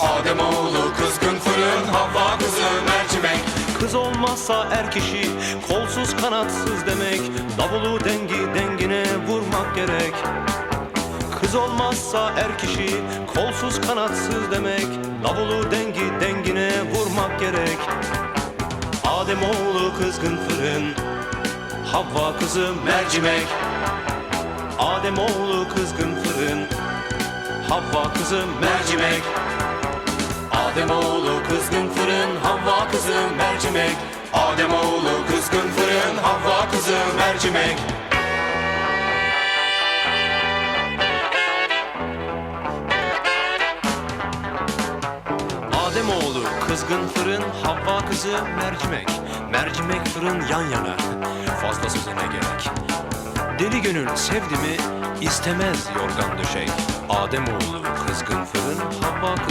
Ademoğlu kızgın fırın Havva kızı mercimek. Kız olmazsa er kişi kolsuz kanatsız demek. Davulu dengi dengine vurmak gerek. Kız olmazsa er kişi kolsuz kanatsız demek. Davulu dengi dengine vurmak gerek. Ademoğlu kızgın fırın Havva kızı mercimek. Ademoğlu kızgın fırın Havva kızı mercimek Ademoğlu kızgın fırın Havva kızı mercimek. Ademoğlu kızgın fırın Havva kızı mercimek. Ademoğlu kızgın fırın Havva kızı mercimek. Mercimek fırın yan yana. Fazla söze ne gerek. Deli gönül sevdi mi istemez yorgan döşek. Ademoğlu kızgın fırın Havva kızı